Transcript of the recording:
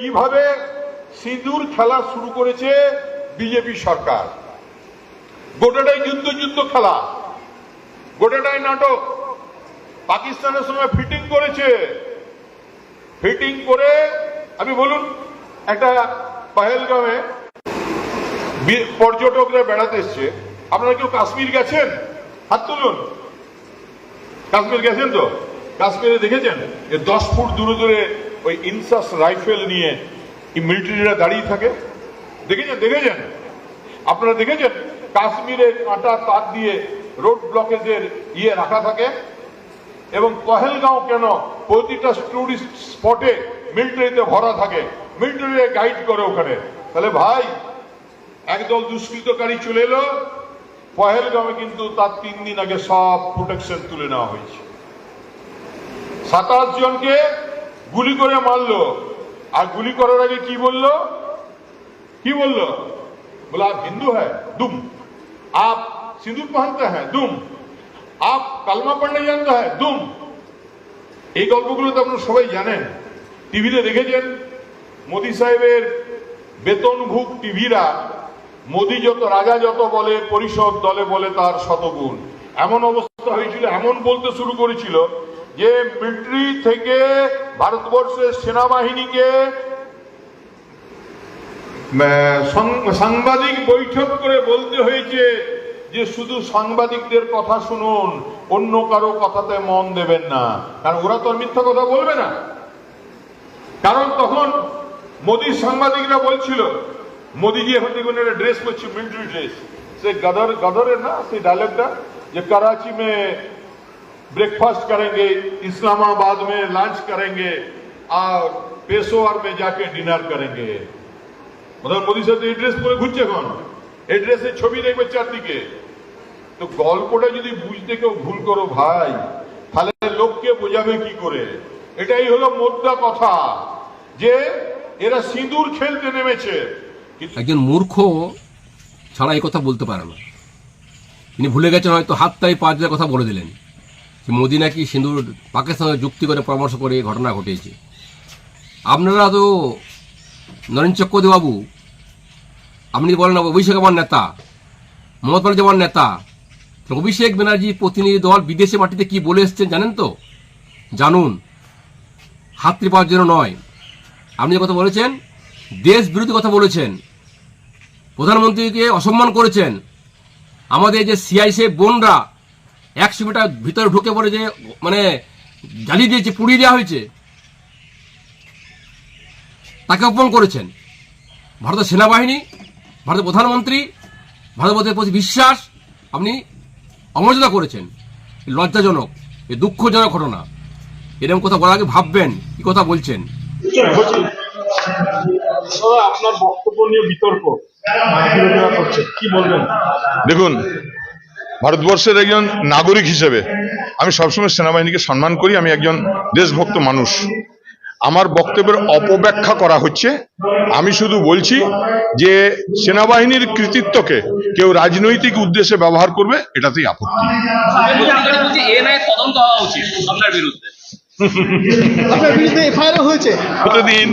কীভাবে সিঁদুর খেলা শুরু করেছে বিজেপি সরকার? গোটাটাই যুদ্ধ যুদ্ধ খেলা। গোটাটাই নাটক। পাকিস্তানের সঙ্গে ফিটিং করেছে। ফিটিং করে, আমি বলুন, একটা পাহেলগামে পর্যটকরা বেড়াতে এসছে। আপনারা কেউ কাশ্মীর গেছেন? হাত তুলুন। কাশ্মীর গেছেন তো? কাশ্মীরে দেখেছেন? যে দশ ফুট দূরে দূরে ওই ইনসাস রাইফেল নিয়ে মিলিটারিরা দাঁড়িয়ে থাকে। দেখেছেন? দেখেছেন? আপনারা দেখেছেন? কাশ্মীরে কাঁটা তার দিয়ে রোড ব্লকেজের ইয়ে রাখা থাকে এবং পহেলগাঁও কেন প্রতিটা টুরিস্ট স্পটে মিলিটারিতে ভরা থাকে? মিলিটারি গাইড করে ওখানে। তাহলে ভাই, একদল দুষ্কৃতকারী চলে এলো। পহেলগাঁওয়ে কিন্তু তার তিন দিন আগে সব প্রোটেকশন তুলে নেওয়া হয়েছে। সাতাশ জনকে গুলি করে মারলো। আর গুলি করার আগে কি বলল? কি বলল? বলে, আপ হিন্দু হ্যাঁ দুম। আপ সিঁদুর পাহানতে হ্যাঁ দুম। আপ কালমা পান্ডে জানতে হ্যাঁ দুম। এই গল্পগুলো তো আপনারা সবাই জানেন। টিভিতে দেখেছেন, মোদি সাহেবের বেতনভুক টিভিরা, মোদি যত রাজা যত বলে, পরিষদ দলে বলে তার শতগুণ। এমন অবস্থা হয়েছিল, এমন বলতে শুরু করেছিল যে মিলিটারি থেকে ভারতবর্ষের সেনাবাহিনীকে সাংবাদিক বৈঠক করে বলতে হয়েছে যে শুধু সাংবাদিকদের কথা শুনুন, অন্য কারও কথাতে মন দেবেন না। কারণ ওরা তো মিথ্যা কথা বলবে না। কারণ তখন মোদির সাংবাদিকরা বলছিল, মোদী যে দেখুন একটা ড্রেস করছে মিলিটারি ড্রেস। সে গাদর, গাদরের না, সেই ডায়লগটা, যে করাচি মে ब्रेकफास्ट करेंगे इस्लामाबाद में लंच करेंगे और पेशोवर में जाके डिनर करेंगे প্রধান মোদী সাহেব এই ড্রেস পরে ঘুরছে এখন এই ড্রেসের ছবি দেখবে চারদিকে তো গল্পটা যদি বুঝতে কেউ ভুল করো ভাই তাহলে লোককে বোঝাবে কি করে এটাই হলো মোদ্দা কথা যে এরা সিঁদুর খেলতে নেমেছে কিন্তু একজন মূর্খ ছাড়া এই কথা বলতে পারে না তিনি ভুলে গেছেন হয়তো হাতটাই পাঁচ হাজার কথা বলে দিলেন যে মোদি নাকি সিন্ধুর পাকিস্তানের যুক্তি করে পরামর্শ করে ঘটনা ঘটিয়েছে আপনারা তো নরেন বাবু আপনি বলেন অভিষেক আমার নেতা মমতা ব্যানার্জি আমার নেতা অভিষেক ব্যানার্জি প্রতিনিধি দল বিদেশে মাটিতে কি বলে এসছেন জানেন তো? জানুন। হাত পাওয়ার জন্য নয়। আপনি যে কথা বলেছেন, দেশ বিরোধী কথা বলেছেন, প্রধানমন্ত্রীকে অসম্মান করেছেন। আমাদের যে সিআইসি বোনরা একশো মিটার ভিতরে ঢুকে পড়ে যে মানে জ্বালিয়ে দিয়েছে পুড়িয়ে দেওয়া হয়েছে তাকে অপমান করেছেন। ভারতের সেনাবাহিনী ভারতের প্রধানমন্ত্রী ভারতের প্রতি বিশ্বাস আপনি অমর্যাদা করেছেন। লজ্জাজনক এ দুঃখজনক ঘটনা। এরকম কথা বলার আগে ভাববেন কি কথা বলছেন? আপনার বক্তব্য নিয়ে বিতর্ক করছে কি বলবেন? দেখুন ভারতবর্ষের একজন নাগরিক হিসেবে আমি সবসময় সেনাবাহিনীকে সম্মান করি আমি একজন দেশভক্ত মানুষ। আমার বক্তব্যের অপব্যাখ্যা করা হচ্ছে। আমি শুধু বলছি যে সেনাবাহিনীর কৃতিত্বকে কেউ রাজনৈতিক উদ্দেশ্যে ব্যবহার করবে এটাতেই আপত্তি। আপনার বিরুদ্ধে এফআইআর হয়েছে। প্রতিদিন